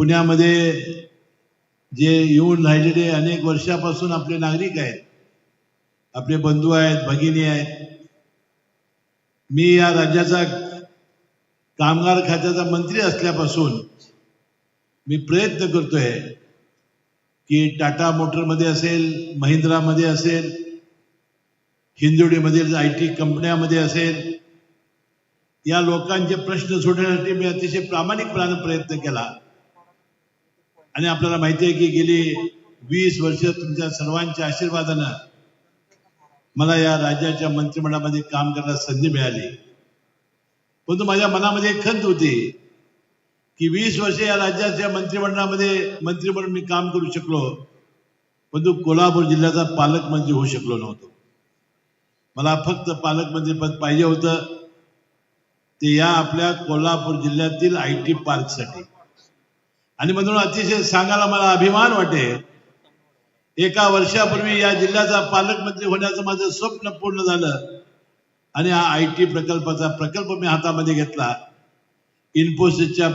पुण्यामध्ये जे येऊन राहिलेले अनेक वर्षापासून आपले नागरिक आहेत आपले बंधू आहेत भगिनी आहेत मी या राज्याचा कामगार खात्याचा मंत्री असल्यापासून मी प्रयत्न करतोय की टाटा मोटरमध्ये असेल महिंद्रामध्ये असेल हिंदुडीमधील आय टी कंपन्यामध्ये असेल या लोकांचे प्रश्न सोडवण्यासाठी मी अतिशय प्रामाणिकपणाने प्रयत्न केला. आणि आपल्याला माहिती आहे की गेली वीस वर्ष तुमच्या सर्वांच्या आशीर्वादानं मला या राज्याच्या मंत्रिमंडळामध्ये काम करण्यास संधी मिळाली. परंतु माझ्या मनामध्ये एक खंत होती की वीस वर्ष या राज्याच्या मंत्रिमंडळामध्ये मंत्री म्हणून मी काम करू शकलो परंतु कोल्हापूर जिल्ह्याचा पालकमंत्री होऊ शकलो नव्हतो. मला फक्त पालकमंत्री पद पाहिजे होतं. ते या आपल्या कोल्हापूर जिल्ह्यातील आय टी पार्कसाठी. आणि म्हणून अतिशय सांगायला मला अभिमान वाटेल एका वर्षापूर्वी या जिल्ह्याचा पालकमंत्री होण्याचं माझं स्वप्न पूर्ण झालं. आणि हा आय टी प्रकल्पाचा प्रकल्प मी हातामध्ये घेतला. इन्फोसिसच्या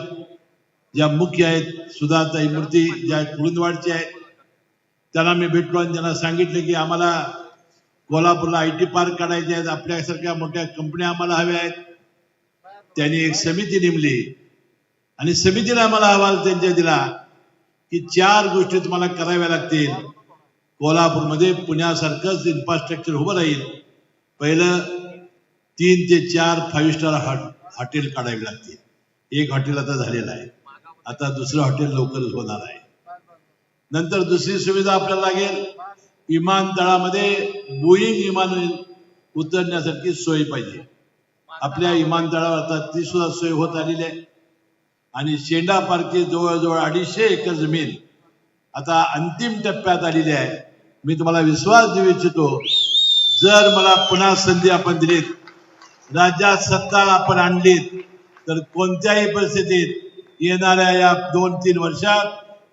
ज्या मुख्य आहेत सुधाताई मूर्ती ज्या कुळुंदवाडचे आहेत त्यांना मी भेटलो आणि त्यांना सांगितलं की आम्हाला कोल्हापूरला आय टी पार्क काढायचे आहेत. आपल्यासारख्या मोठ्या कंपन्या आम्हाला हव्या आहेत. त्यांनी एक समिती नेमली. आणि समितीने आम्हाला अहवाल त्यांच्या दिला की चार गोष्टी तुम्हाला कराव्या लागतील. कोल्हापूरमध्ये पुण्यासारखंच इन्फ्रास्ट्रक्चर उभं राहील. पहिलं तीन ते चार फाईव्ह स्टार हॉटेल काढावी लागतील. एक हॉटेल आता झालेलं आहे. आता दुसरं हॉटेल लवकरच होणार आहे. नंतर दुसरी सुविधा आपल्याला लागेल. विमानतळामध्ये बोईंग विमान उतरण्यासाठी सोय पाहिजे. आपल्या विमानतळावर आता ती सुद्धा सोय होत आलेली आहे. आणि शेंडा पार्कची जवळजवळ अडीचशे एकर जमीन आता अंतिम टप्प्यात आलेली आहे. मी तुम्हाला विश्वास देऊ इच्छितो जर मला पुन्हा संधी आपण दिलीत राज्यात सत्ता आपण आणलीत तर कोणत्याही परिस्थितीत येणाऱ्या या दोन तीन वर्षात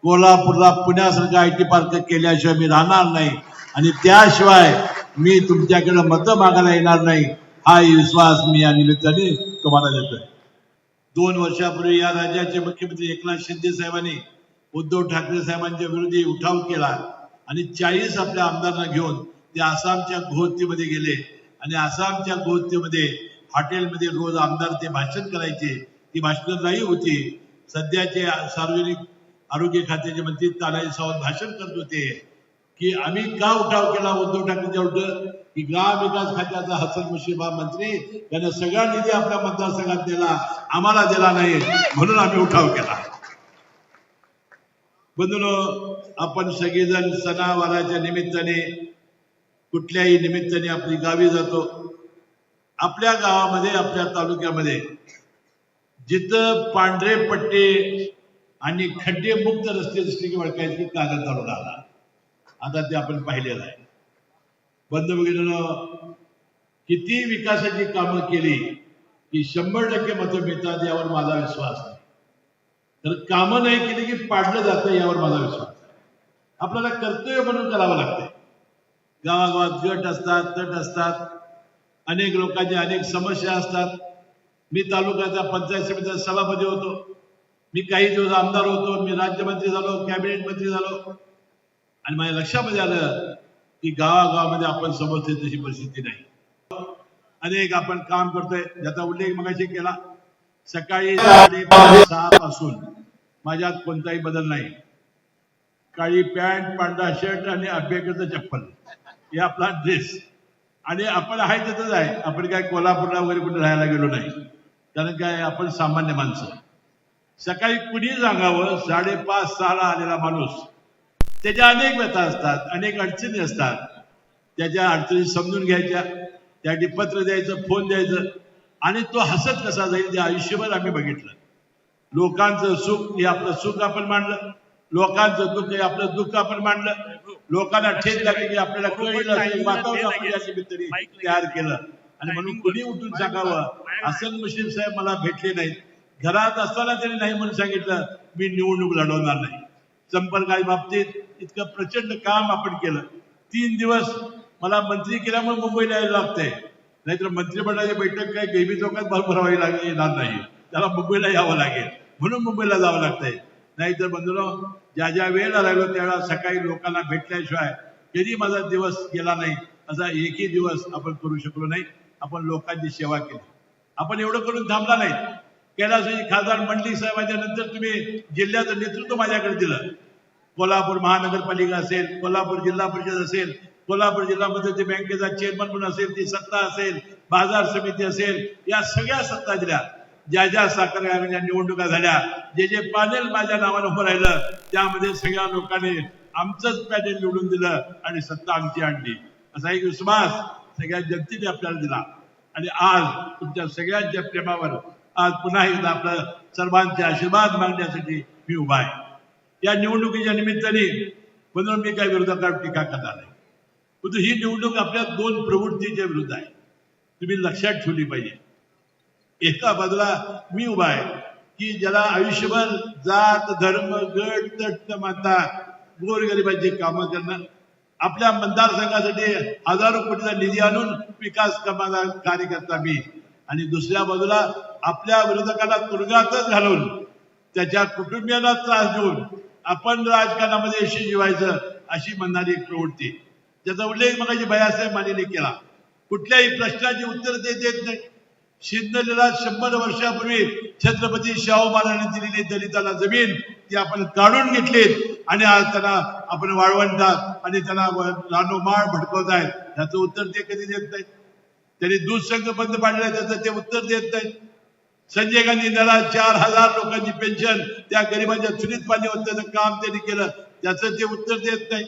कोल्हापूरला पुण्यासारखं आय टी पार्क केल्याशिवाय मी राहणार नाही आणि त्याशिवाय मी तुमच्याकडे मतं मागायला येणार नाही हा विश्वास मी या निमित्ताने तुम्हाला देतोय. दोन वर्षापूर्वी या राज्याचे मुख्यमंत्री एकनाथ शिंदे साहेबांनी उद्धव ठाकरे साहेबांच्या विरोधी उठाव केला आणि चाळीस आपल्या आमदारांना घेऊन ते आसामच्या गोहत्तीमध्ये गेले. आणि आसामच्या गुवाहाटीमध्ये हॉटेलमध्ये रोज आमदार ते भाषण करायचे. ती भाषण नाही होती. सध्याचे सार्वजनिक आरोग्य खात्याचे मंत्री तानाजी सावंत भाषण करत होते की आम्ही का उठाव केला? उद्धव ठाकरेच्या विरुद्ध की ग्राम विकास खात्याचा हसन मुश्रीफ मंत्री त्याने सगळा निधी आपल्या मतदारसंघात दिला आम्हाला दिला नाही म्हणून आम्ही उठाव केला. बंधून आपण सगळेजण सणावाराच्या निमित्ताने कुठल्याही निमित्ताने आपली गावी जातो. आपल्या गावामध्ये आपल्या तालुक्यामध्ये जिथं पांढरे पट्टे आणि खड्डे मुक्त रस्ते दिसले की वळखायची कागद तालुका आला. आता ते आपण पाहिलेलं आहे. बंद भगिनीनं किती विकासाची कामं केली की शंभर टक्के मतं मिळतात यावर माझा विश्वास नाही. तर कामं नाही केली की पाडलं जातं यावर माझा विश्वास आपल्याला कर्तव्य म्हणून करावं लागतंय. गावागावात गट असतात तट असतात अनेक लोकांच्या अनेक समस्या असतात. मी तालुक्याचा पंचायत समितीचा सभापती होतो. मी काही दिवस आमदार होतो. मी राज्यमंत्री झालो कॅबिनेट मंत्री झालो. आणि माझ्या लक्षामध्ये आलं की गावागावामध्ये आपण समजते तशी परिस्थिती नाही. अनेक आपण काम करतोय. ज्याचा उल्लेख मगाशी केला. सकाळी सहा पासून माझ्यात कोणताही बदल नाही. काळी पॅन्ट पांढरा शर्ट आणि अभ्यंकरचं चप्पल. हे आपला ड्रेस आणि आपण आहे तिथंच आहे. आपण काय कोल्हापूरला वगैरे कुठे राहायला गेलो नाही. कारण काय आपण सामान्य माणसं. सकाळी कुणी सांगावं? साडेपाच सहाला आलेला माणूस. त्याच्या अनेक व्यथा असतात अनेक अडचणी असतात त्याच्या अडचणी समजून घ्यायच्या त्यासाठी पत्र द्यायचं फोन द्यायचं आणि तो हसत कसा जाईल ते आयुष्यभर आम्ही बघितलं लोकांचं सुख हे आपलं सुख आपण मांडलं लोकांचं दुःख आहे आपलं दुःख आपण मांडलं लोकांना ठेच लागली की आपल्याला कळलं वातावरण आपण तयार केलं आणि म्हणून कुणी उठून सांगावं हसन मुश्रीफ साहेब मला भेटले नाहीत घरात असताना त्यांनी नाही म्हणून सांगितलं मी निवडणूक लढवणार नाही संपर्काच्या बाबतीत इतकं प्रचंड काम आपण केलं. तीन दिवस मला मंत्री केल्यामुळे मुंबईला यायला लागतंय. नाहीतर मंत्रिमंडळाची बैठक काय बेबी चौकात भरभरावी लागेल येणार नाही. त्याला मुंबईला यावं लागेल. म्हणून मुंबईला जावं लागतंय. नाहीतर बंधुनो ज्या ज्या वेळेला राहिलो त्यावेळेला सकाळी लोकांना भेटल्याशिवाय कधी माझा दिवस गेला नाही. असा एकही दिवस आपण करू शकलो नाही. आपण लोकांची सेवा केली. आपण एवढं करून थांबला नाही. कैलासजी खासदार मंडली साहेबांच्या नंतर तुम्ही जिल्ह्याचं नेतृत्व माझ्याकडे दिलं. कोल्हापूर महानगरपालिका असेल कोल्हापूर जिल्हा परिषद असेल कोल्हापूर जिल्ह्यामध्ये मध्यवर्ती बँकेचा चेअरमन म्हणून असेल ती सत्ता असेल बाजार समिती असेल या सगळ्या सत्ता दिल्या. ज्या ज्या साखर कारखान्याच्या निवडणुका झाल्या जे जे पॅनेल माझ्या नावानं उभं राहिलं त्यामध्ये सगळ्या लोकांनी आमचंच पॅनेल निवडून दिलं आणि सत्ता आमची आणली. असा एक विश्वास सगळ्या जनतेने आपल्याला दिला. आणि आज तुमच्या सगळ्यांच्या प्रेमावर आज पुन्हा एकदा आपलं सर्वांचे आशीर्वाद मागण्यासाठी मी उभा आहे. या निवडणुकीच्या निमित्ताने म्हणून मी काही विरोधकांवर टीका करणार नाही. परंतु ही निवडणूक आपल्या दोन प्रवृत्तीच्या विरुद्ध आहे. तुम्ही लक्षात ठेवली पाहिजे. एका बाजूला मी उभा आहे की ज्याला आयुष्यभर जात धर्म गट तट माता गोरगरिबांची कामं करणं आपल्या मतदारसंघासाठी हजारो कोटीचा निधी आणून विकास कामाचा कार्यकर्ता मी आणि दुसऱ्या बाजूला आपल्या विरोधकांना तुरुंगातच घालून त्याच्या कुटुंबियांना त्रास देऊन आपण राजकारणामध्ये यशस्वी जिवायचं अशी म्हणणारी एक प्रवृत्ती. त्याचा उल्लेख मगाशी भयासाहेब मानेने केला. कुठल्याही प्रश्नाची उत्तर ते देत नाही. शिंदलीला शंभर वर्षापूर्वी छत्रपती शाहू महाराजांनी दिलेली दलितांना जमीन ती आपण काढून घेतली आणि आज त्यांना आपण वाळवंटात आणि त्यांना रानोमाळ भडकवत आहेत. ह्याचं उत्तर ते कधी देत नाहीत. त्यांनी दूध संघ बंद पाडला त्याचं ते उत्तर देत नाही संजय गांधी नळा चार हजार लोकांची पेन्शन त्या गरिबांच्या चुलीत पाणी होतं काम त्यांनी केलं. त्याचं ते उत्तर देत नाही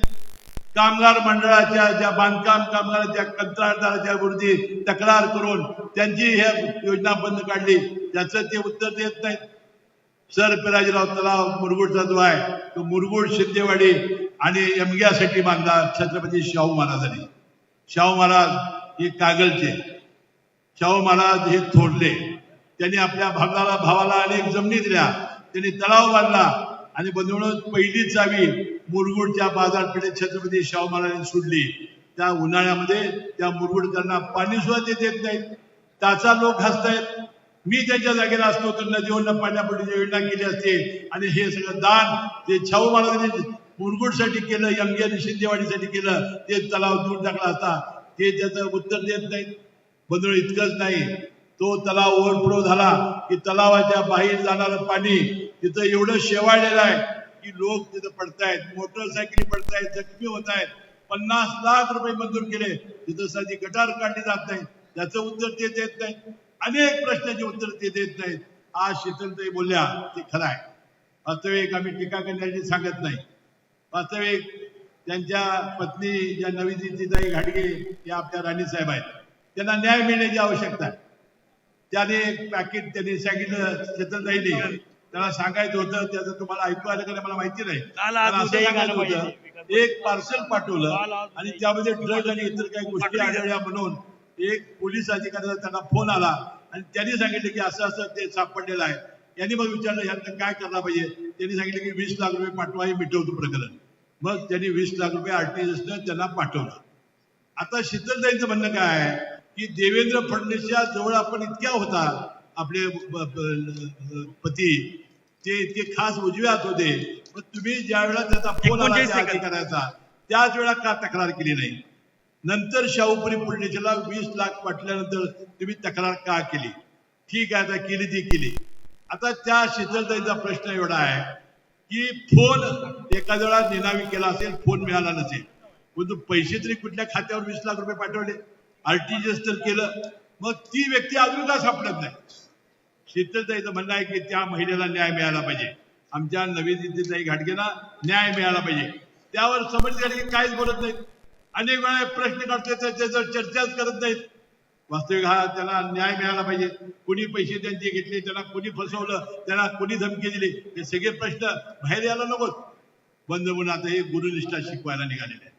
कामगार मंडळाच्या ज्या बांधकाम कामगाराच्या कंत्राटदाराच्या विरोधी तक्रार करून त्यांची हे योजना बंद काढली. त्याचं ते उत्तर देत नाही सर पिराजीराव तलाव मुरगुडचा जो आहे. तो मुरगुड शिंदेवाडी आणि यमग्यासाठी बांधला छत्रपती शाहू महाराजांनी. शाहू महाराज हे कागलचे. शाहू महाराज हे थोडले त्यांनी आपल्या भागाला भावाला अनेक जमिनी दिल्या. त्यांनी तलाव बांधला आणि बनवून पहिली चावी मुरगुडच्या बाजारपेठेत छत्रपती शाहू महाराजांनी सोडली. त्या उन्हाळ्यामध्ये त्या मुरगुडकरांना पाणी सुद्धा ते देत नाहीत. त्याचा लोक हसतायत. मी त्यांच्या जागेला असतो तर नदीवरनं पाण्यापट्टीची योजना केली असते. आणि हे सगळं दान ते शाहू महाराजांनी मुरगुडसाठी केलं यमग्यानी शिंदेवाडीसाठी केलं ते तलाव दूर टाकला असता. ते त्याचं उत्तर देत नाहीत बंधू इतकंच नाही. तो तलाव ओव्हरफ्लो झाला की तलावाच्या बाहेर जाणारं पाणी तिथं एवढं शेवाळलेलं आहे की लोक तिथं पडतायत मोटरसायकली पडतायत जखमी होत आहेत पन्नास लाख रुपये मंजूर केले. तिथं साधी गटार काढली जात नाही. त्याचं उत्तर ते देत नाही अनेक प्रश्नाचे उत्तर ते देत नाहीत. आज शीतलताई बोलल्या ते खरं आहे. वास्तविक आम्ही टीका करण्याची सांगत नाही. वास्तविक त्यांच्या पत्नी ज्या नवी दिल्लीताई घाटगे या आपल्या राणीसाहेब आहेत. त्यांना न्याय मिळण्याची आवश्यकता आहे. त्याने एक पॅकेट त्यांनी सांगितलं शीतलताईने त्याला सांगायचं होतं त्याचं तुम्हाला ऐकू आलं का मला माहिती नाही. असं एक सांगायचं आलं होतं एक पार्सल पाठवलं आणि त्यामध्ये ड्रग आणि इतर काही गोष्टी आढळल्या म्हणून एक पोलीस अधिकाऱ्याचा त्यांना फोन आला आणि त्यांनी सांगितलं की असं असं ते सापडलेलं आहे. यांनी मग विचारलं ह्यातनं काय करायला पाहिजे? त्यांनी सांगितलं की वीस लाख रुपये पाठवा हे मिटवतो प्रकरण. मग त्यांनी वीस लाख रुपये आरटीएसनं त्यांना पाठवलं. आता शीतलताईंचं म्हणणं काय आहे की देवेंद्र फडणवीसच्या जवळ आपण इतक्या होता आपले पती ते इतके खास उजव्यात होते मग तुम्ही ज्या वेळेला त्याचा फोन आला 39 त्या सेकंद. अधिकाऱ्याचा त्याच वेळेला का तक्रार केली नाही? नंतर शाहूपुरी पुरणेच्याला वीस लाख वाटल्यानंतर तुम्ही तक्रार का केली? ठीक आहे आता केली ती केली. आता त्या शीतलताईचा प्रश्न एवढा आहे की फोन एखाद्या वेळा निनावी केला असेल फोन मिळाला नसेल. परंतु पैसे तरी कुठल्या खात्यावर वीस लाख रुपये पाठवले? आरटीजीएस तर केलं. मग ती व्यक्ती अजून का सापडत नाही? शीतलताईचं म्हणणं आहे की त्या महिलेला न्याय मिळाला पाहिजे. आमच्या नवी दिल्लीताई घाटगेला न्याय मिळाला पाहिजे. त्यावर समज घाटगे काहीच बोलत नाहीत. अनेक वेळा प्रश्न काढतोय तर त्याच्यावर चर्चाच करत नाहीत. वास्तविक हा त्याला न्याय मिळाला पाहिजे. कुणी पैसे त्यांचे घेतले त्यांना कुणी फसवलं त्यांना कुणी धमकी दिली हे सगळे प्रश्न बाहेर यायला नकोत. बंद म्हणून आता हे गुरुनिष्ठा शिकवायला निघालेले आहे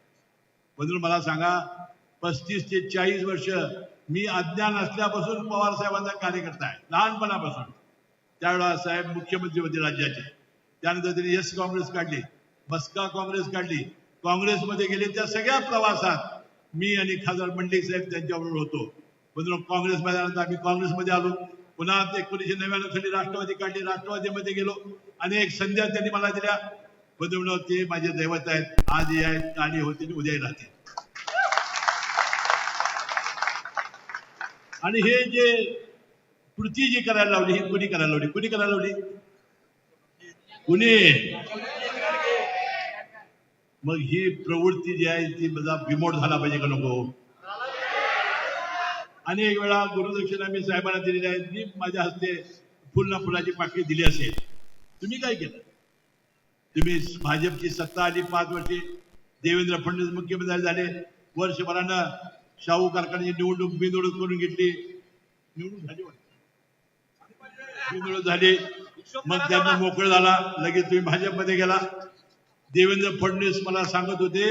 बंधू मला सांगा पस्तीस ते चाळीस वर्ष मी अज्ञान असल्यापासून पवार साहेबांचा कार्यकर्ता आहे. लहानपणापासून. त्यावेळेला साहेब मुख्यमंत्री होते राज्याचे. त्यानंतर त्यांनी एस काँग्रेस काढली बसका काँग्रेस काढली. काँग्रेसमध्ये गेले त्या सगळ्या प्रवासात मी आणि खासदार मंडलिक साहेब त्यांच्याबरोबर होतो. पण काँग्रेसमध्ये आल्यानंतर आम्ही काँग्रेसमध्ये आलो. पुन्हा एकोणीशे नव्याण्णव साली राष्ट्रवादी काढली. राष्ट्रवादीमध्ये गेलो. अनेक संध्या त्यांनी मला दिल्या. बदलून ते माझे दैवत आहेत. आजही आहेत काली होते आणि राहतील. आणि हे जे कृती जी करायला लावली ही कुणी करायला लावली? कुणी करायला लावली? कुणी? मग ही प्रवृत्ती जी आहे ती माझा बिमोड झाला पाहिजे का नको? अनेक वेळा गुरुदक्षिणा मी साहेबांना दिलेल्या आहेत. मी माझ्या हस्ते फुलना फुलाची पाकळी दिली असेल. तुम्ही काय केलं? तुम्ही भाजपची सत्ता आली पाच वर्षे. देवेंद्र फडणवीस मुख्यमंत्री झाले. वर्षभरानं शाहू कारखान्याची निवडणूक बिनवडूक करून घेतली. निवडणूक झाली बिनवडूक झाली. मग त्यांना मोकळ झाला. लगेच तुम्ही भाजपमध्ये गेला. देवेंद्र फडणवीस मला सांगत होते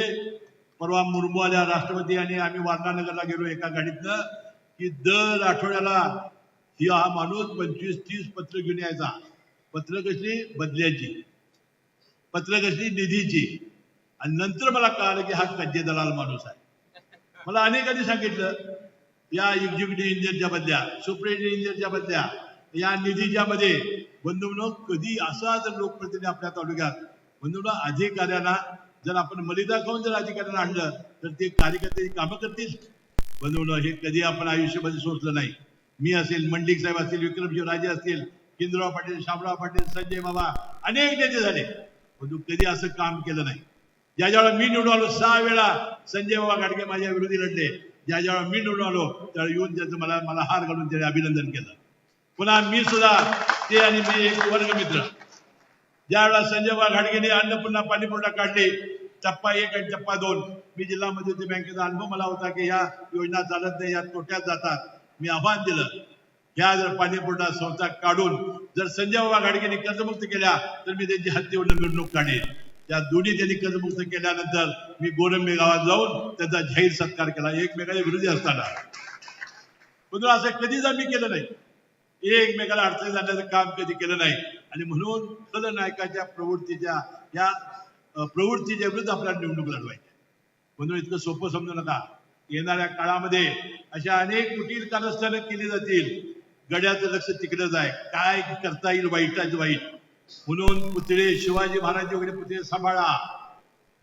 परवा मुर्मू आल्या राष्ट्रपती आणि आम्ही वारणानगरला गेलो एका गाडीतनं. की दर आठवड्याला ही हा माणूस पंचवीस तीस पत्र घेऊन यायचा. पत्र कशी? बदल्याची. पत्र कशी? निधीची. आणि नंतर मला कळालं की हा कज्जे दलाल माणूस आहे. मला अनेकांनी सांगितलं या एक्झिक्युटिव्ह इंजिनियरच्या बदल्या सुप्रिटेंडेंट इंजिनियरच्या बदल्या या निधीच्या मध्ये. बंधूंनो कधी असा जर लोकप्रतिनिधी आपल्या तालुक्यात बंधूंनो अधिकाऱ्यांना जर आपण मलिदा खाऊन जर अधिकाऱ्यांना आणलं तर ते कार्यकर्ते कामं करतील. बनवलं हे कधी आपण आयुष्यामध्ये सोचलं नाही. मी असेल मंडिक साहेब असतील विक्रमजीव राजे असतील हिंदुराव पाटील शामराव पाटील संजय बाबा अनेक नेते झाले. परंतु कधी असं काम केलं नाही. ज्या ज्यावेळेला मी निवडून आलो सहा वेळा संजय बाबा गाडगे माझ्या विरोधी लढले. ज्या ज्यावेळेला मी निवडून आलो त्यावेळी येऊन त्याचं मला मला हार घालून त्याने अभिनंदन केलं. पुन्हा मी सुद्धा ते आणि मी एक वर्गमित्र. ज्यावेळेला संजय बाबा घाडगेने अन्नपूर्णा पाणीपुरवठा काढले टप्पा एक आणि टप्पा दोन. मी जिल्हा मध्यवर्ती बँकेचा अनुभव मला होता की या योजना चालत नाही या तोट्यात जातात. मी आव्हान दिलं. ह्या जर पाणीपुरवठा संस्था काढून जर संजय बाबा घाडगेने कर्जमुक्त केल्या तर मी त्यांची हत्तीवर निवडणूक काढेन त्या दोन्ही त्यांनी कर्जमुक्त केल्यानंतर मी गोरंबे गावात जाऊन त्यांचा जाहीर सत्कार केला एकमेकाच्या विरोधी असताना. पण असं कधीच आम्ही केलं नाही. एकमेकाला अडचणी जाण्याचं काम कधी केलं नाही. आणि म्हणून खलनायकाच्या प्रवृत्तीच्या या प्रवृत्तीच्या विरुद्ध आपल्याला निवडणूक लढवायची म्हणून इतकं सोपं समजू नका. येणाऱ्या काळामध्ये अशा अनेक कुटील कारस्थानं केली जातील. गड्याचं लक्ष तिकडेच आहे. काय करता येईल वाईटाच वाईट? म्हणून पुतळे शिवाजी महाराज वगैरे पुतळे सांभाळा.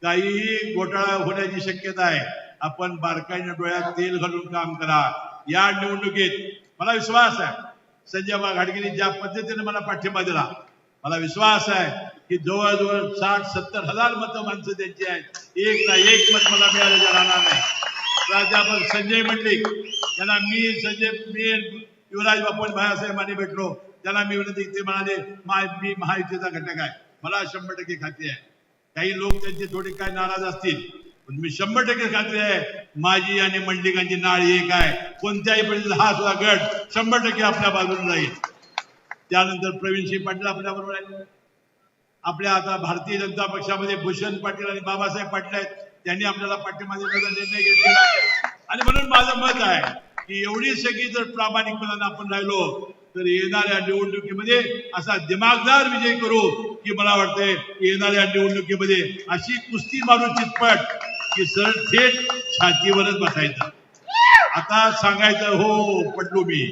काहीही घोटाळा होण्याची शक्यता आहे. आपण बारकाईने डोळ्यात तेल घालून काम करा. या निवडणुकीत मला विश्वास आहे. संजय बाबा घाडगेंनी ज्या पद्धतीने मला पाठिंबा दिला मला विश्वास आहे. की जवळजवळ साठ सत्तर हजार मतं माणसं त्यांची आहेत. एक ना एक मत मला मिळालं राहणार नाही. प्राध्यापक संजय मंडलिक यांना मी संजय मी युवराज बापन भायासाहेबांनी भेटलो त्यांना मी विनंती ते म्हणाले माय मी महायुतीचा घटक आहे. मला शंभर टक्के खात्री आहे. काही लोक त्यांचे थोडे काय नाराज असतील पण मी शंभर टक्के खात्री आहे. माझी आणि मंडलिकांची नाळ एक आहे. कोणत्याही परिस्थितीत हा सुद्धा गट शंभर टक्के आपल्या बाजूने राहील. त्यानंतर प्रवीणसिंह पाटील आपल्या बरोबर आहे आपल्या आता भारतीय जनता पक्षामध्ये भूषण पाटील आणि बाबासाहेब पाटील आहेत. त्यांनी आपल्याला पाठिंबा देण्याचा निर्णय घेतलेला आहे. आणि म्हणून माझं मत आहे की एवढी सगळी जर प्रामाणिकपणाने आपण राहिलो तर येणाऱ्या निवडणुकीमध्ये असा दिमागदार विजय करू की मला वाटतंय येणाऱ्या निवडणुकीमध्ये अशी कुस्ती मारू चितपट की सर थेट छातीवरच बसायचं. आता सांगायचं हो पडलो मी.